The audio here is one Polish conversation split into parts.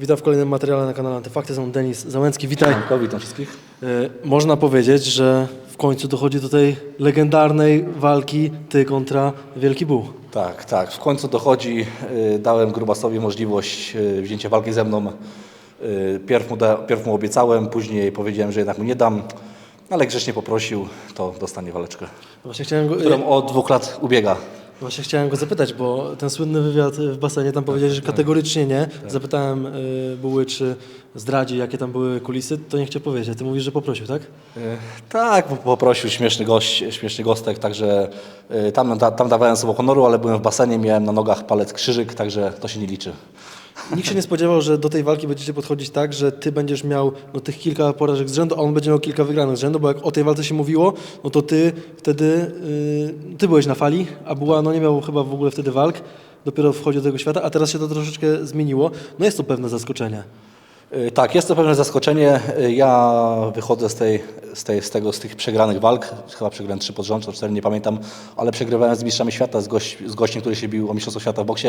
Witam w kolejnym materiale na kanale Antyfakty. Są Denis Załęcki. Witaj. Siemanko, witam wszystkich. E, Można powiedzieć, że w końcu dochodzi do tej legendarnej walki ty kontra Wielki Buł. Tak, tak, w końcu dochodzi. y, Dałem Grubasowi możliwość y, wzięcia walki ze mną. Pierw mu, da, pierw mu obiecałem, później powiedziałem, że jednak mu nie dam, ale grzecznie poprosił, to dostanie waleczkę, Właśnie chciałem go, którą od dwóch lat ubiega. Właśnie chciałem go zapytać, bo ten słynny wywiad w basenie, tam powiedziałeś, że kategorycznie nie. Zapytałem y, Buły, czy zdradzi, jakie tam były kulisy, to nie chciał powiedzieć. Ty mówisz, że poprosił, tak? Y, Tak, po- poprosił śmieszny gość, śmieszny gostek, także y, tam, da, tam dawałem słowo honoru, ale byłem w basenie, miałem na nogach palec krzyżyk, także to się nie liczy. Nikt się nie spodziewał, że do tej walki będziecie podchodzić tak, że ty będziesz miał no, tych kilka porażek z rzędu, a on będzie miał kilka wygranych z rzędu, bo jak o tej walce się mówiło, no to ty wtedy, yy, ty byłeś na fali, a była, no nie miał chyba w ogóle wtedy walk, dopiero wchodził do tego świata, a teraz się to troszeczkę zmieniło. No jest to pewne zaskoczenie. Y, Tak, jest to pewne zaskoczenie. Y, Ja wychodzę z, tej, z, tej, z, tego, z tych przegranych walk. Chyba przegrałem trzy pod rząd, cztery, nie pamiętam, ale przegrywałem z mistrzami świata, z, z gościem, który się bił o mistrzostwo świata w boksie.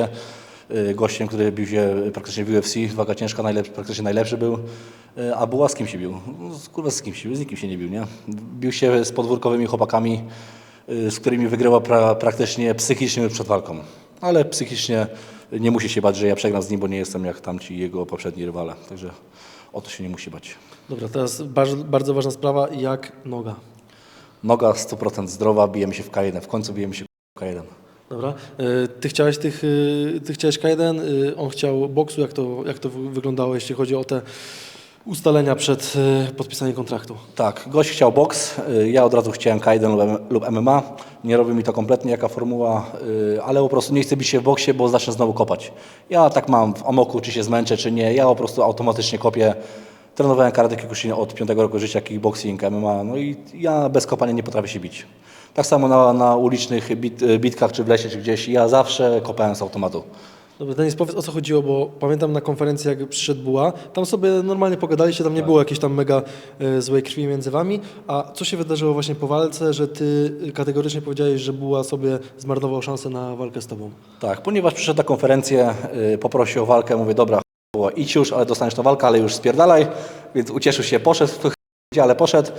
y, Gościem, który bił się praktycznie w UFC, waga ciężka, najlepszy, praktycznie najlepszy był. A była z kim się bił? No, kurwa, z kim się bił? Z nikim się nie bił, nie? Bił się z podwórkowymi chłopakami, z którymi wygrywał pra, praktycznie psychicznie przed walką. Ale psychicznie nie musi się bać, że ja przegram z nim, bo nie jestem jak tamci jego poprzedni rywale. Także o to się nie musi bać. Dobra, teraz bardzo, bardzo ważna sprawa, jak noga. Noga 100% zdrowa, bijemy się w K1. W końcu bijemy się w K1. Dobra. Yy, Ty chciałeś tych, yy, ty chciałeś K1, yy, on chciał boksu, jak to, jak to wy- wyglądało, jeśli chodzi o te ustalenia przed yy, podpisaniem kontraktu? Tak, gość chciał boks, y, ja od razu chciałem K1 lub MMA. Nie robi mi to kompletnie jaka formuła, y, ale po prostu nie chcę bić się w boksie, bo zacznę znowu kopać. Ja tak mam w amoku, czy się zmęczę, czy nie. Ja po prostu automatycznie kopię. Trenowałem karate Kyokushin od 5 roku życia, kickboxing, MMA, no i ja bez kopania nie potrafię się bić. Tak samo na, na ulicznych bit, bitkach, czy w lesie, czy gdzieś, ja zawsze kopałem z automatu. Dobra, Denis, powiedz o co chodziło, bo pamiętam na konferencji, jak przyszedł Buła, tam sobie normalnie pogadaliście, tam nie było jakiejś tam mega e, złej krwi między wami, a co się wydarzyło właśnie po walce, że ty kategorycznie powiedziałeś, że Buła sobie zmarnował szansę na walkę z tobą? Tak, ponieważ przyszedł na konferencję, y, poprosił o walkę, mówię, dobra, ch***o, idź już, ale dostaniesz tą walkę, ale już spierdalaj, więc ucieszył się, poszedł, ale poszedł,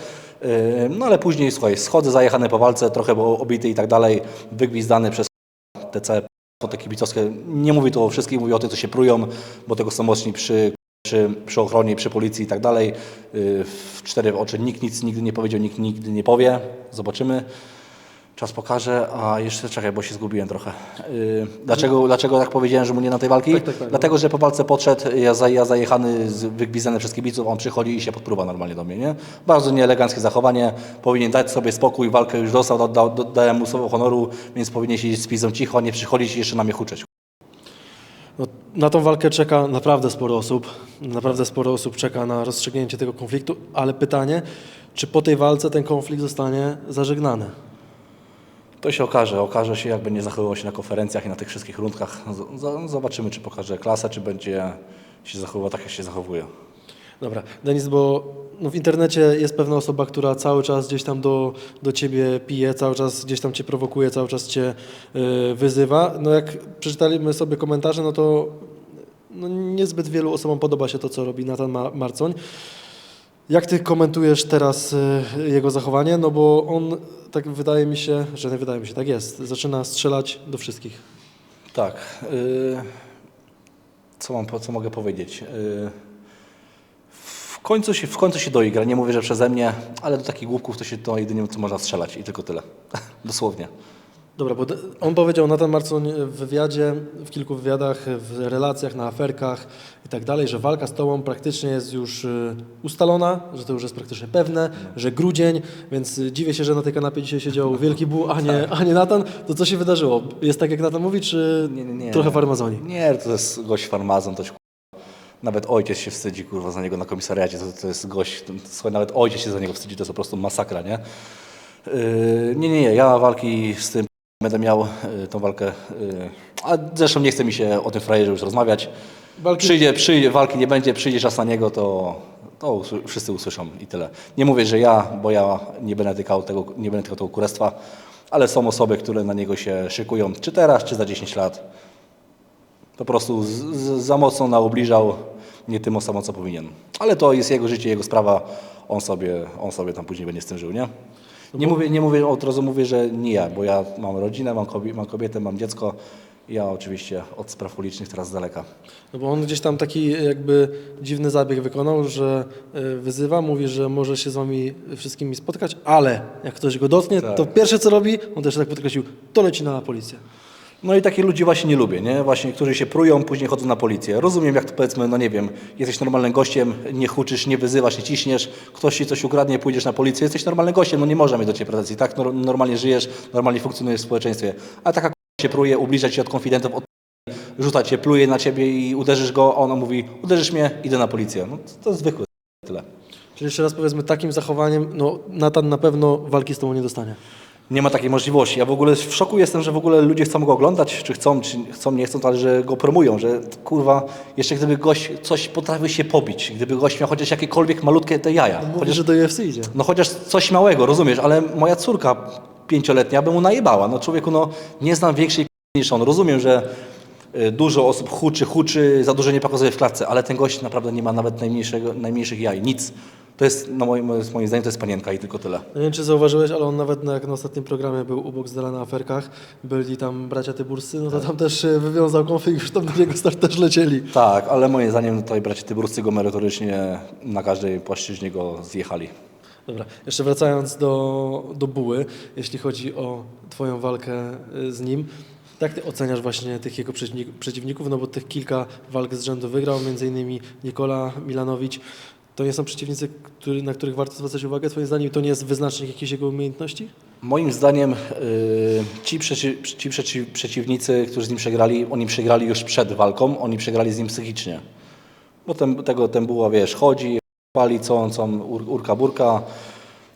y, no ale później, słuchaj, schody zajechane po walce, trochę był obity i tak dalej, wygwizdany przez te całe te kibicowskie, nie mówię tu o wszystkich, mówię o tych, co się prują, bo tego są mocni przy, przy, przy ochronie, przy policji i tak dalej, Y, w cztery oczy nikt nic nigdy nie powiedział, nikt nigdy nie powie, zobaczymy. Czas pokaże, a jeszcze czekaj, bo się zgubiłem trochę. Yy, dlaczego, dlaczego tak powiedziałem, że mu nie na tej walki? Tak, tak, tak, Dlatego, że po walce podszedł, ja, za, ja zajechany, z- wygwizdany przez kibiców, on przychodzi i się podpruwa normalnie do mnie, nie? Bardzo nieeleganckie zachowanie, powinien dać sobie spokój, walkę już dostał, da, da, da, dałem mu słowo honoru, więc powinien siedzieć z pizą cicho, a nie przychodzić i jeszcze na mnie huczeć. No, na tą walkę czeka naprawdę sporo osób, naprawdę sporo osób czeka na rozstrzygnięcie tego konfliktu, ale pytanie, czy po tej walce ten konflikt zostanie zażegnany? To się okaże, okaże się, jak będzie zachowywał się na konferencjach i na tych wszystkich rundkach. Zobaczymy, czy pokaże klasę, czy będzie się zachowywał tak, jak się zachowuje. Dobra, Denis, bo no w internecie jest pewna osoba, która cały czas gdzieś tam do, do ciebie pije, cały czas gdzieś tam cię prowokuje, cały czas cię y, wyzywa. No jak przeczytaliśmy sobie komentarze, no to no niezbyt wielu osobom podoba się to, co robi Nathan Ma- Marcoń. Jak ty komentujesz teraz y, jego zachowanie? No bo on, tak wydaje mi się, że nie wydaje mi się, tak jest, zaczyna strzelać do wszystkich. Tak. y, co, mam, co mogę powiedzieć? Y, w, końcu się, w końcu się doigra. Nie mówię, że przeze mnie, ale do takich głupków to się to jedynie co można strzelać i tylko tyle. Dosłownie. Dobra, bo on powiedział Nathan Marcon w wywiadzie, w kilku wywiadach, w relacjach, na aferkach i tak dalej, że walka z tobą praktycznie jest już y, ustalona, że to już jest praktycznie pewne, że grudzień, więc dziwię się, że na tej kanapie dzisiaj siedział Wielki Bu, a nie, a nie Nathan. To co się wydarzyło? Jest tak jak Nathan mówi, czy Nie, nie, nie. trochę farmazoni? Nie, to jest gość farmazon, to się, kurwa, nawet ojciec się wstydzi kurwa za niego na komisariacie, to, to jest gość, słuchaj, nawet ojciec się za niego wstydzi, to jest po prostu masakra, nie? Yy, nie, nie, nie, ja walki z tym będę miał, yy, tą walkę, yy, a zresztą nie chce mi się o tym frajerze już rozmawiać. Walki- Przyjdzie, przyjdzie, walki nie będzie, przyjdzie czas na niego, to, to usły- wszyscy usłyszą i tyle. Nie mówię, że ja, bo ja nie będę tykał tego, nie będę tykał tego kurestwa, ale są osoby, które na niego się szykują, czy teraz, czy za 10 lat. Po prostu z, z, za mocno naubliżał nie tym osobom, co powinien. Ale to jest jego życie, jego sprawa. On sobie, on sobie tam później będzie z tym żył, nie? Nie mówię, nie mówię od razu mówię, że nie ja, bo ja mam rodzinę, mam kobietę, mam, kobietę, mam dziecko. Ja oczywiście od spraw ulicznych teraz z daleka. No bo on gdzieś tam taki jakby dziwny zabieg wykonał, że y, wyzywa, mówi, że może się z wami wszystkimi spotkać, ale jak ktoś go dotknie, Tak. to pierwsze co robi, on też tak podkreślił, to leci na policję. No i takich ludzi właśnie nie lubię, nie? Właśnie, którzy się prują, później chodzą na policję. Rozumiem, jak to powiedzmy, no nie wiem, jesteś normalnym gościem, nie huczysz, nie wyzywasz, nie ciśniesz, ktoś ci coś ukradnie, pójdziesz na policję, jesteś normalnym gościem, no nie można mieć do ciebie pretensji, tak? Nor- normalnie żyjesz, normalnie funkcjonujesz w społeczeństwie. A taka k***a się pruje, ubliża cię od konfidentów, od rzuca cię, pluje na ciebie i uderzysz go, a ona mówi, uderzysz mnie, idę na policję. No to, to zwykłe, tyle. Czyli jeszcze raz powiedzmy, takim zachowaniem, no Natan na pewno walki z tobą nie dostanie. Nie ma takiej możliwości. Ja w ogóle w szoku jestem, że w ogóle ludzie chcą go oglądać, czy chcą, czy chcą, nie chcą, ale że go promują, że kurwa, jeszcze gdyby gość coś potrafił się pobić, gdyby gość miał chociaż jakiekolwiek malutkie te jaja, Mówi, chociaż, że do UFC idzie. no chociaż coś małego, rozumiesz, ale moja córka pięcioletnia by mu najebała. No człowieku, no nie znam większej niż on. Rozumiem, że y, dużo osób huczy, huczy, za dużo nie pokazuje w klatce, ale ten gość naprawdę nie ma nawet najmniejszego, najmniejszych jaj, nic. To jest, no moim, moim zdaniem, to jest panienka i tylko tyle. Nie wiem, czy zauważyłeś, ale on nawet na, jak na ostatnim programie był u Boxdela na aferkach, byli tam bracia Tyburscy, no to tam też e, wywiązał konflikt, już tam do niego start też lecieli. Tak, ale moim zdaniem tutaj bracia Tyburscy go merytorycznie na każdej płaszczyźnie go zjechali. Dobra, jeszcze wracając do, do Buły, jeśli chodzi o Twoją walkę y, z nim, jak Ty oceniasz właśnie tych jego przeciwnik- przeciwników, no bo tych kilka walk z rzędu wygrał, między innymi Nikola Milanowicz. To nie są przeciwnicy, który, na których warto zwracać uwagę? Twoim zdaniem to nie jest wyznacznik jakiejś jego umiejętności? Moim zdaniem y, ci, przeci, ci przeci, przeciwnicy, którzy z nim przegrali, oni przegrali już przed walką, oni przegrali z nim psychicznie. Bo ten, tego Tembuła, wiesz, chodzi, pali co on, co urka, burka.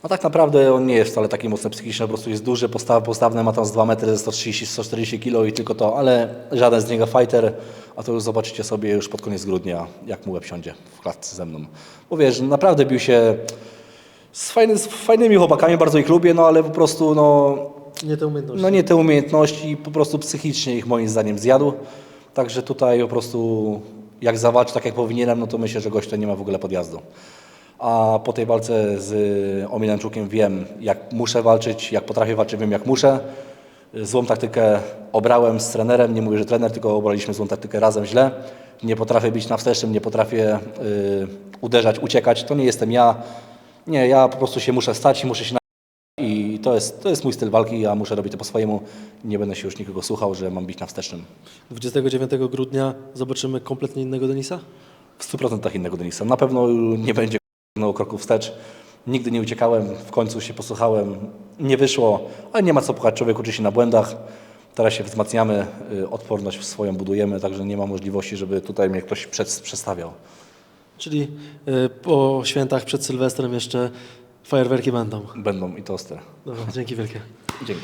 A tak naprawdę on nie jest wcale taki mocny psychicznie, po prostu jest duży, postaw, postawny, ma tam z 2 metry, ze 130-140 kg i tylko to, ale żaden z niego fighter, a to już zobaczycie sobie już pod koniec grudnia, jak mu łeb siądzie w klatce ze mną. Bo wiesz, naprawdę bił się z, fajny, z fajnymi chłopakami, bardzo ich lubię, no ale po prostu no, Nie te umiejętności. no nie te umiejętności, po prostu psychicznie ich moim zdaniem zjadł. Także tutaj po prostu jak zawalczy tak jak powinienem, no to myślę, że gość to nie ma w ogóle podjazdu. A po tej walce z Omilanczukiem wiem, jak muszę walczyć, jak potrafię walczyć, wiem jak muszę. Złą taktykę obrałem z trenerem, nie mówię, że trener, tylko obraliśmy złą taktykę razem źle. Nie potrafię bić na wstecznym, nie potrafię y, uderzać, uciekać. To nie jestem ja. Nie, ja po prostu się muszę stać i muszę się i to jest, to jest mój styl walki, ja muszę robić to po swojemu. Nie będę się już nikogo słuchał, że mam bić na wstecznym. 29 grudnia zobaczymy kompletnie innego Denisa? W 100% innego Denisa. Na pewno nie będzie no, kroku wstecz. Nigdy nie uciekałem, w końcu się posłuchałem. Nie wyszło, ale nie ma co pchać, człowiek uczy się na błędach. Teraz się wzmacniamy, y, odporność swoją budujemy, także nie ma możliwości, żeby tutaj mnie ktoś przed, przestawiał. Czyli y, po świętach przed Sylwestrem jeszcze fajerwerki będą. Będą i tosty. Dobra, dzięki wielkie. Dzięki.